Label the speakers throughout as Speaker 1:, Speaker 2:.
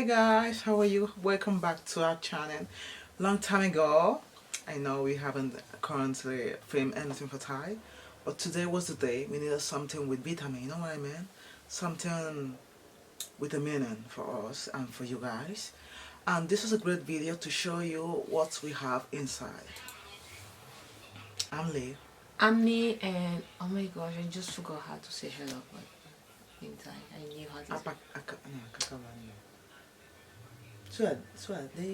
Speaker 1: Hi guys, how are you? Welcome back to our channel. Long time ago, I know we haven't currently filmed anything for Thai, but today was the day we needed something with vitamin, you know what I mean? Something with a meaning for us and for you guys. And this is a great video to show you what we have inside. I'm Lee.
Speaker 2: I'm Lee and oh my gosh, I just forgot how to say hello, but in Thai I knew how to say. สวัส
Speaker 1: สวัสดี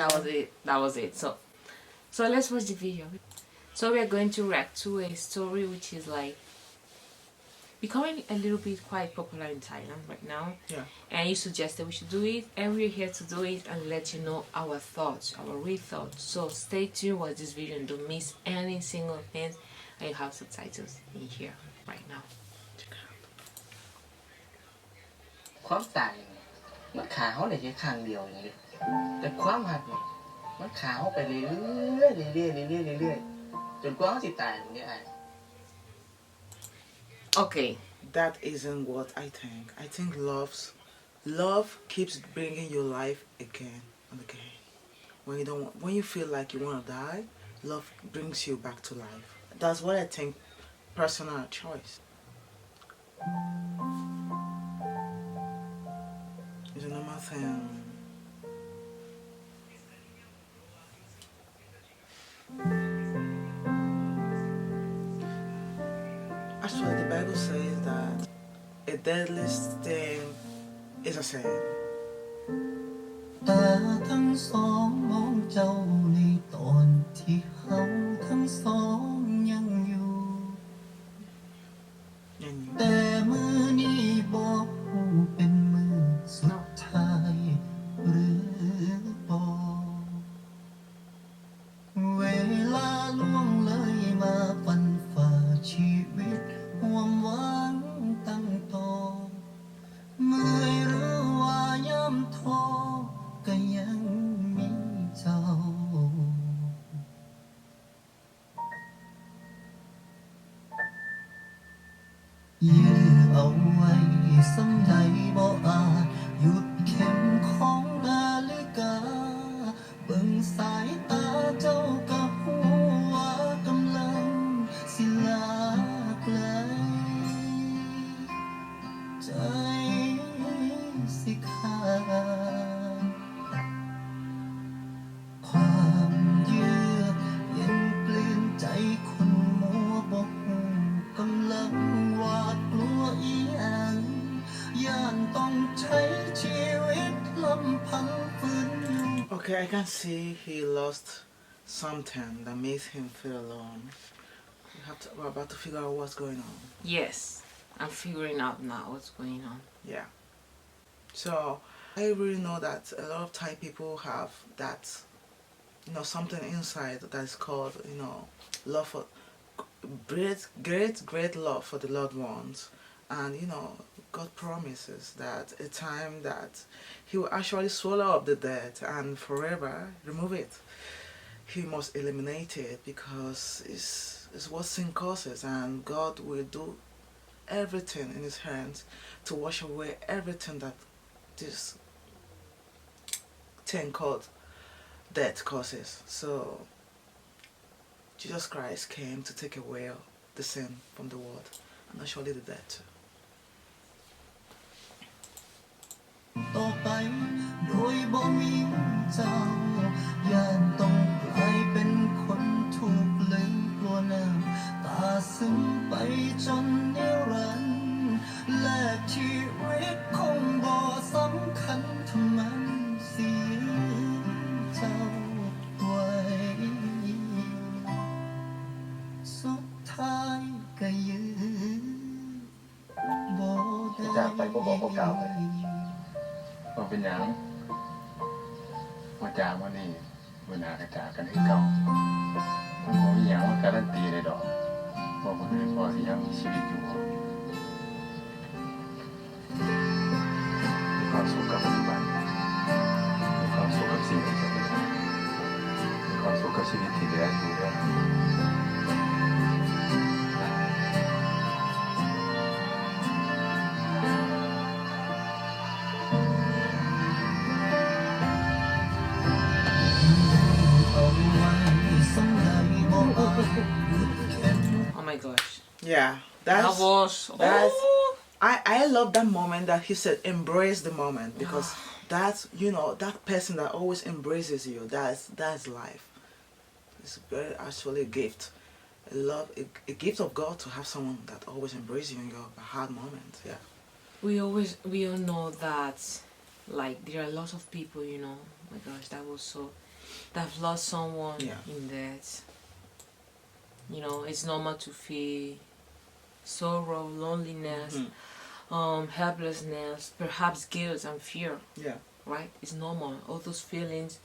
Speaker 2: That was it. That was it. So, so let's watch the video. So we are going to react to a story which is like becoming a little bit quite popular in Thailand right now.
Speaker 1: Yeah.
Speaker 2: And you suggested we should do it, and we're here to do it and let you know our thoughts, our real thoughts. So stay tuned, watch this video, and don't miss any single thing. I have subtitles in here right now.
Speaker 3: ความตายเนี่ยมันขาเขาได้แค่ข้างเดียวอย่างนี้แต่ความหักเนี่ยมันขาเขาไปเรื่อยๆเรื่อยๆเรื่อยๆเรื่อยๆจนกว่าเขาสิตายอย่างนี้ไอ้
Speaker 2: Okay.
Speaker 1: That isn't what I think. I think love's love keeps bringing your life again and again. When you don't, when you feel like you want to die, love brings you back to life. That's what I think. Personal choice. Actually, the Bible says that a deadless thing is a sin.
Speaker 4: 心底波澜
Speaker 1: Okay, I can see he lost something that makes him feel alone. We have to, we're about to figure out what's going on.
Speaker 2: Yes, I'm figuring out now what's going on.
Speaker 1: Yeah. So I really know that a lot of Thai people have that, you know, something inside that is called, you know, love for great, great, great love for the loved ones, and you know, God promises that a time that He will actually swallow up the death and forever remove it. He must eliminate it because it's, it's what sin causes, and God will do everything in his hands to wash away everything that this thing called death causes. So Jesus Christ came to take away the sin from the world and actually the death
Speaker 4: ต่อไป โดยบ่มีเจ้าย่านต้องกลายเป็นคนถูกลืมกลัวน้ำตาซึมไปจนนิรันดร์และชีวิตคงบ่สำคัญเท่ามันเสียเจ้าไว้สุดท้ายก็ยืนบ่ได้
Speaker 3: จากไปบ่บอกบ่กล่าวเลย ว่าเป็นหยังว่าจาว่านี่เวลากระจากันให้เก่าผมมีหยังมาการันตีเลยดอกว่าคนอื่นบ่สิยังมีชีวิตอยู่ความสุขกับปัจจุบันความสุขกับสิ่งที่จะเป็นความสุขกับชีวิตที่เหลืออยู่แล้ว
Speaker 4: Yeah,
Speaker 2: that
Speaker 4: that's
Speaker 2: was
Speaker 4: that's-
Speaker 2: oh,
Speaker 4: I I love that moment that he said embrace the moment because that's you know that person that always embraces you. That's that's life. It's very actually a gift. A love a, a gift of God to have someone that always embraces you in your hard moments. Yeah.
Speaker 2: we always we all know that like there are lots of people you know oh my gosh that was so that have lost someone
Speaker 4: Yeah.
Speaker 2: in that you know it's normal to feel sorrow loneliness
Speaker 4: Mhm.
Speaker 2: um helplessness perhaps guilt and fear
Speaker 4: Yeah.
Speaker 2: right it's normal all those feelings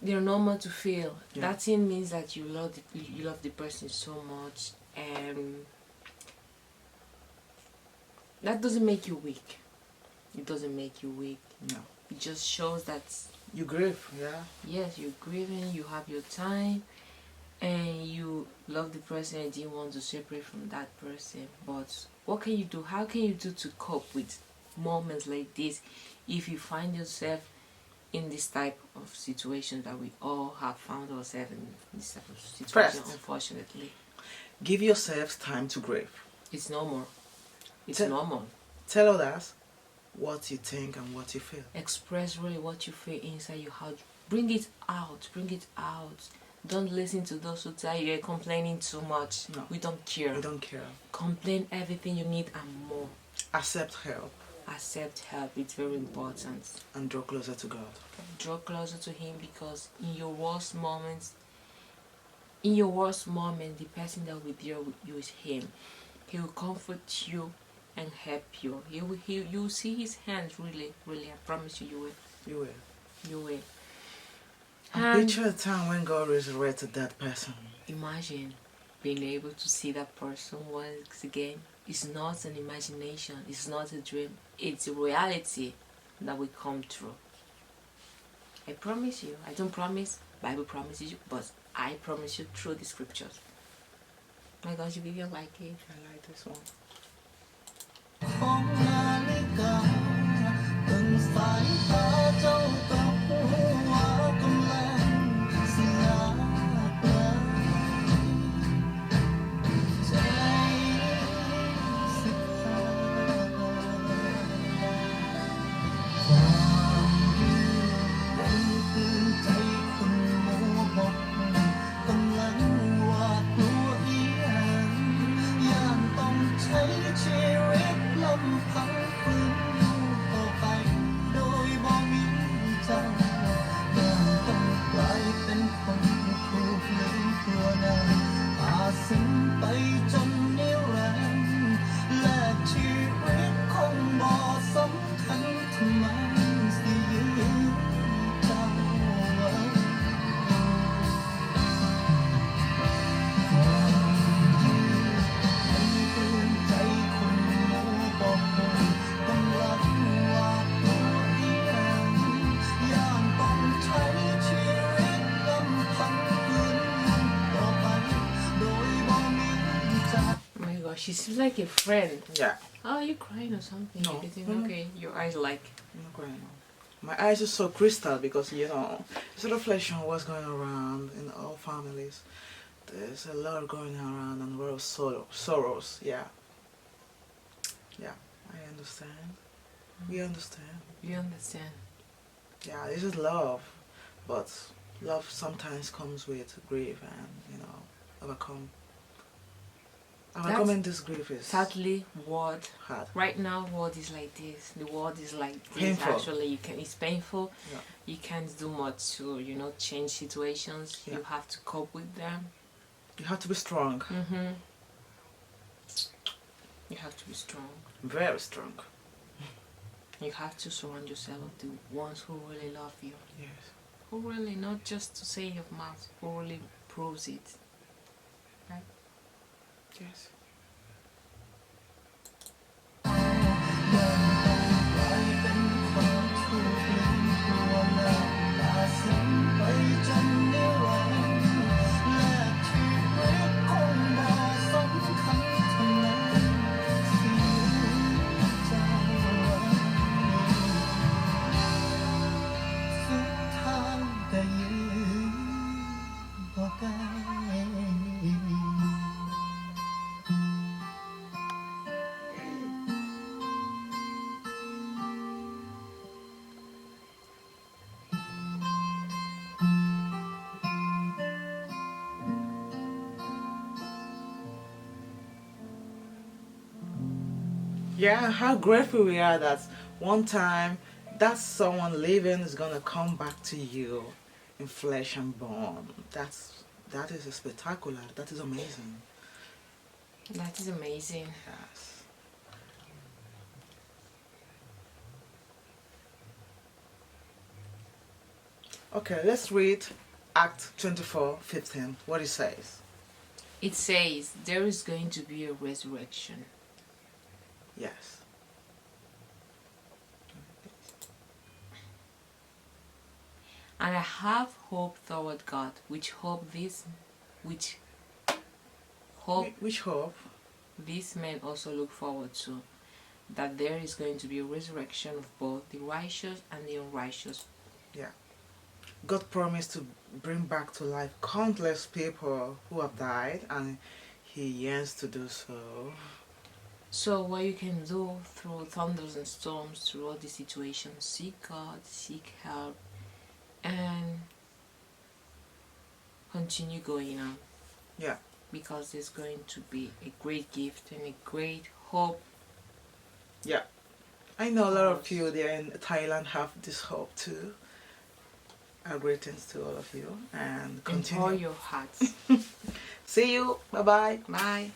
Speaker 2: they're normal to feel
Speaker 4: Yeah.
Speaker 2: that thing means that you love the, you love the person so much and that doesn't make you weak it doesn't make you weak
Speaker 4: No.
Speaker 2: it just shows that
Speaker 4: You grieve. Yeah.
Speaker 2: yes you're grieving you have your time and you love the person and didn't want to separate from that person but what can you do? How can you do to cope with moments like this if you find yourself in this type of situation that we all have found ourselves in this type of situation
Speaker 4: First.
Speaker 2: unfortunately?
Speaker 4: Give yourselves time to grieve.
Speaker 2: it's normal it's
Speaker 4: Tell-
Speaker 2: normal
Speaker 4: Tell us what you think and what you feel.
Speaker 2: express really what you feel inside your heart. Bring it out. Bring it out don't listen to those who tell you you're complaining too much.
Speaker 4: No.
Speaker 2: we don't care.
Speaker 4: We don't care.
Speaker 2: complain everything you need and more.
Speaker 4: Accept help.
Speaker 2: Accept help. It's very important.
Speaker 4: And draw closer to God.
Speaker 2: draw closer to him because in your worst moments in your worst moment the person that will deal with you is him. He will comfort you and help you. He will he, you will see his hands really really. I promise you you will.
Speaker 4: You will.
Speaker 2: you will
Speaker 4: And
Speaker 2: And- ah.
Speaker 4: picture a time when God resurrected that person.
Speaker 2: imagine being able to see that person once again. It's not an imagination. It's not a dream. It's a reality that will come true i promise you. I don't promise. Bible promises you but i promise you through the scriptures. My gosh you really like it
Speaker 4: I like this one.
Speaker 2: She seems like a friend
Speaker 4: Yeah.
Speaker 2: oh are you crying or something
Speaker 4: No.
Speaker 2: Everything okay mm-hmm. your eyes like
Speaker 4: I'm not crying. My eyes are so crystal because you know it's a reflection of what's going around in all families. There's a lot going around and world sorrow, sorrows. Yeah. Yeah, I understand. We mm. understand.
Speaker 2: you understand
Speaker 4: Yeah, this is love, but love sometimes comes with grief and you know overcome. Overcoming this grief is
Speaker 2: sadly what
Speaker 4: hard.
Speaker 2: right now world is like this the world is like this
Speaker 4: Painful.
Speaker 2: actually you can it's painful
Speaker 4: Yeah.
Speaker 2: you can't do much to you know change situations
Speaker 4: Yeah.
Speaker 2: you have to cope with them
Speaker 4: You have to be strong,
Speaker 2: mm-hmm. you have to be strong
Speaker 4: very strong.
Speaker 2: you have to surround yourself with the ones who really love you
Speaker 4: Yes.
Speaker 2: who really not just to say in your mouth who really proves it
Speaker 4: Yes.
Speaker 1: Yeah, how grateful we are that one time that someone living is gonna come back to you in flesh and bone. That's that is spectacular. That is amazing.
Speaker 2: That is amazing.
Speaker 1: Yes. Okay, let's read Act 24, 15. What it says.
Speaker 2: It says there is going to be a resurrection.
Speaker 1: Yes.
Speaker 2: And I have hope toward God, which hope this which hope
Speaker 1: Whi- Which hope?
Speaker 2: these men also look forward to, that there is going to be a resurrection of both the righteous and the unrighteous. Yeah.
Speaker 1: God promised to bring back to life countless people who have died, and He yearns to do so.
Speaker 2: So what you can do through thunders and storms, through all these situations, seek God, seek help, and continue going on.
Speaker 1: Yeah.
Speaker 2: Because there's going to be a great gift and a great hope. Yeah.
Speaker 1: I know a lot of you there in Thailand have this hope too. Our greetings to all of you and
Speaker 2: in all your hearts.
Speaker 1: See you. Bye bye.
Speaker 2: Bye.